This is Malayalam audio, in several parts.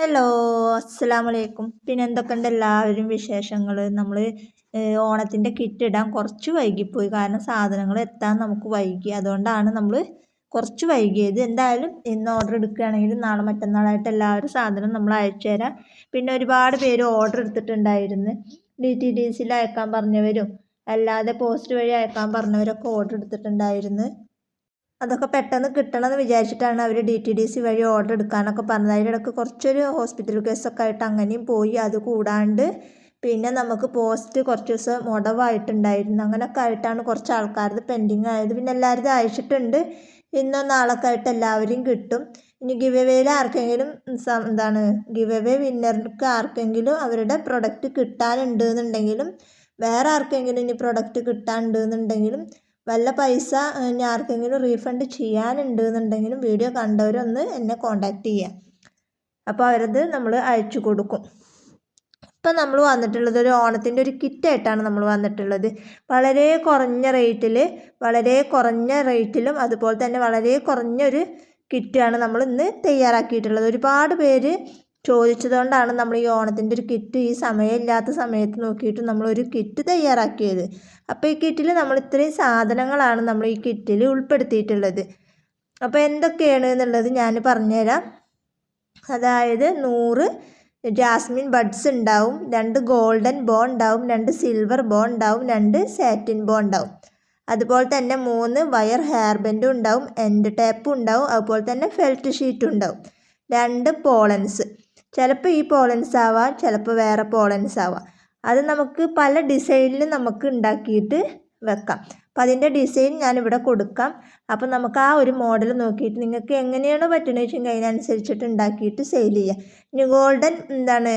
ഹലോ അസ്സലാമു വലൈക്കും പിന്നെ എന്തൊക്കെയുണ്ട് എല്ലാവരും വിശേഷങ്ങൾ നമ്മൾ ഓണത്തിന്റെ കിറ്റ് ഇടാൻ കുറച്ച് വൈകിപ്പോയി. കാരണം സാധനങ്ങൾ എത്താൻ നമുക്ക് വൈകി. അതുകൊണ്ടാണ് നമ്മൾ കുറച്ച് വൈകിയത്. എന്തായാലും ഇന്ന് ഓർഡർ എടുക്കുകയാണെങ്കിൽ നാളെ മറ്റന്നാളായിട്ട് എല്ലാവരും സാധനം നമ്മൾ അയച്ചു തരാം. പിന്നെ ഒരുപാട് പേര് ഓർഡർ എടുത്തിട്ടുണ്ടായിരുന്നു. ഡി ടി ഡി സിയിൽ അയക്കാൻ പറഞ്ഞവരും അല്ലാതെ പോസ്റ്റ് വഴി അയക്കാൻ പറഞ്ഞവരൊക്കെ ഓർഡർ എടുത്തിട്ടുണ്ടായിരുന്നു. അതൊക്കെ പെട്ടെന്ന് കിട്ടണമെന്ന് വിചാരിച്ചിട്ടാണ് അവർ ഡി ടി ഡി സി വഴി ഓർഡർ എടുക്കാനൊക്കെ പറഞ്ഞത്. അതിന്റെ ഇടയ്ക്ക് കുറച്ചൊരു ഹോസ്പിറ്റൽ കേസൊക്കെ ആയിട്ട് അങ്ങനെയും പോയി. അത് കൂടാണ്ട് പിന്നെ നമുക്ക് പോസ്റ്റ് കുറച്ച് ദിവസം മുടവായിട്ടുണ്ടായിരുന്നു. അങ്ങനെയൊക്കെ ആയിട്ടാണ് കുറച്ച് ആൾക്കാരത് പെൻഡിങ് ആയത്. പിന്നെ എല്ലാവരും അയച്ചിട്ടുണ്ട്. ഇന്നോ നാളൊക്കെ ആയിട്ട് എല്ലാവരും കിട്ടും. ഇനി ഗിവ് എവേയിൽ ആർക്കെങ്കിലും എന്താണ് ഗിവ് എവേ വിന്നർക്ക് ആർക്കെങ്കിലും അവരുടെ പ്രൊഡക്റ്റ് കിട്ടാനുണ്ട് എന്നുണ്ടെങ്കിലും വേറെ ആർക്കെങ്കിലും ഇനി പ്രൊഡക്റ്റ് കിട്ടാനുണ്ട് എന്നുണ്ടെങ്കിലും വല്ല പൈസ ഇനി ആർക്കെങ്കിലും റീഫണ്ട് ചെയ്യാനുണ്ട് എന്നുണ്ടെങ്കിലും വീഡിയോ കണ്ടവരൊന്ന് എന്നെ കോണ്ടാക്ട് ചെയ്യുക അപ്പോൾ അവരത് നമ്മൾ അയച്ചു കൊടുക്കും. ഇപ്പം നമ്മൾ വന്നിട്ടുള്ളത് ഒരു ഓണത്തിന്റെ ഒരു കിറ്റായിട്ടാണ് നമ്മൾ വന്നിട്ടുള്ളത്. വളരെ കുറഞ്ഞ റേറ്റിൽ വളരെ കുറഞ്ഞ റേറ്റിലും അതുപോലെ തന്നെ വളരെ കുറഞ്ഞൊരു കിറ്റാണ് നമ്മൾ ഇന്ന് തയ്യാറാക്കിയിട്ടുള്ളത്. ഒരുപാട് പേര് ചോദിച്ചതുകൊണ്ടാണ് നമ്മൾ ഈ ഓണത്തിന്റെ ഒരു കിറ്റ് ഈ സമയമില്ലാത്ത സമയത്ത് നോക്കിയിട്ട് നമ്മളൊരു കിറ്റ് തയ്യാറാക്കിയത്. അപ്പോൾ ഈ കിറ്റിൽ നമ്മൾ ഇത്രയും സാധനങ്ങളാണ് നമ്മൾ ഈ കിറ്റിൽ ഉൾപ്പെടുത്തിയിട്ടുള്ളത്. അപ്പോൾ എന്തൊക്കെയാണ് എന്നുള്ളത് ഞാൻ പറഞ്ഞുതരാം. അതായത് നൂറ് ജാസ്മിൻ ബഡ്സ് ഉണ്ടാവും രണ്ട് ഗോൾഡൻ ബോ ഉണ്ടാവും രണ്ട് സിൽവർ ബോ ഉണ്ടാവും രണ്ട് സാറ്റിൻ ബോ ഉണ്ടാവും. അതുപോലെ തന്നെ മൂന്ന് വയർ ഹെയർ ബെൻഡും ഉണ്ടാവും എൻഡ് ടേപ്പും ഉണ്ടാവും അതുപോലെ തന്നെ ഫെൽറ്റ് ഷീറ്റും ഉണ്ടാവും. രണ്ട് പോളൻസ്. ചിലപ്പോൾ ഈ പോളൻസ് ആവാം ചിലപ്പോൾ വേറെ പോളൻസ് ആവാം. അത് നമുക്ക് പല ഡിസൈനിൽ നമുക്ക് ഉണ്ടാക്കിയിട്ട് വെക്കാം. അപ്പോൾ അതിന്റെ ഡിസൈൻ ഞാനിവിടെ കൊടുക്കാം. അപ്പോൾ നമുക്ക് ആ ഒരു മോഡൽ നോക്കിയിട്ട് നിങ്ങൾക്ക് എങ്ങനെയാണോ പറ്റുന്നത് വെച്ചെങ്കിൽ അതിനനുസരിച്ചിട്ട് ഉണ്ടാക്കിയിട്ട് സെയിൽ ചെയ്യാം. ഇനി ഗോൾഡൻ എന്താണ്?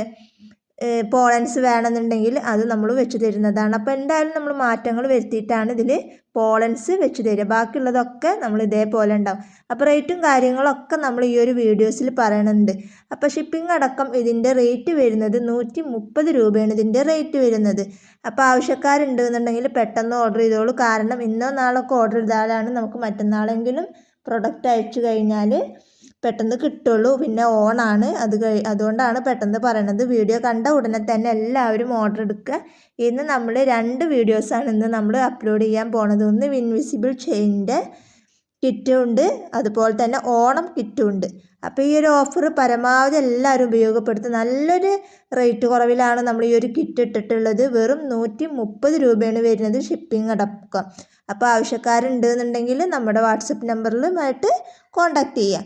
പോളൻസ് വേണമെന്നുണ്ടെങ്കിൽ അത് നമ്മൾ വെച്ച് തരുന്നതാണ്. അപ്പോൾ എന്തായാലും നമ്മൾ മാറ്റങ്ങൾ വരുത്തിയിട്ടാണ് ഇതിൽ പോളൻസ് വെച്ച് തരിക. ബാക്കിയുള്ളതൊക്കെ നമ്മൾ ഇതേപോലെ ഉണ്ടാവും. അപ്പോൾ റേറ്റും കാര്യങ്ങളൊക്കെ നമ്മൾ ഈ ഒരു വീഡിയോസിൽ പറയണുണ്ട്. അപ്പോൾ ഷിപ്പിംഗ് അടക്കം ഇതിന്റെ റേറ്റ് വരുന്നത് നൂറ്റി മുപ്പത് രൂപയാണ് ഇതിന്റെ റേറ്റ് വരുന്നത്. അപ്പോൾ ആവശ്യക്കാരുണ്ട് എന്നുണ്ടെങ്കിൽ പെട്ടെന്ന് ഓർഡർ ചെയ്തോളൂ. കാരണം ഇന്നോ നാളൊക്കെ ഓർഡർ ചെയ്താലാണ് നമുക്ക് മറ്റന്നാളെങ്കിലും പ്രൊഡക്റ്റ് അയച്ചു കഴിഞ്ഞാൽ പെട്ടെന്ന് കിട്ടുള്ളൂ. പിന്നെ ഓണാണ്. അത് കഴി അതുകൊണ്ടാണ് പെട്ടെന്ന് പറയണത്. വീഡിയോ കണ്ട ഉടനെ തന്നെ എല്ലാവരും ഓർഡർ എടുക്കുക. ഇന്ന് നമ്മൾ രണ്ട് വീഡിയോസാണ് ഇന്ന് നമ്മൾ അപ്ലോഡ് ചെയ്യാൻ പോണത്. ഒന്ന് ഇൻവിസിബിൾ ചെയിന്റെ കിറ്റും ഉണ്ട്. അതുപോലെ തന്നെ ഓണം കിറ്റും ഉണ്ട്. അപ്പോൾ ഈ ഒരു ഓഫർ പരമാവധി എല്ലാവരും ഉപയോഗപ്പെടുത്തും നല്ലൊരു റേറ്റ് കുറവിലാണ് നമ്മൾ ഈ ഒരു കിറ്റ് ഇട്ടിട്ടുള്ളത്. വെറും നൂറ്റി മുപ്പത് രൂപയാണ് വരുന്നത് ഷിപ്പിംഗ് അടക്കം. അപ്പോൾ ആവശ്യക്കാരുണ്ട് എന്നുണ്ടെങ്കിൽ നമ്മുടെ വാട്സപ്പ് നമ്പറിലുമായിട്ട് കോൺടാക്റ്റ് ചെയ്യാം.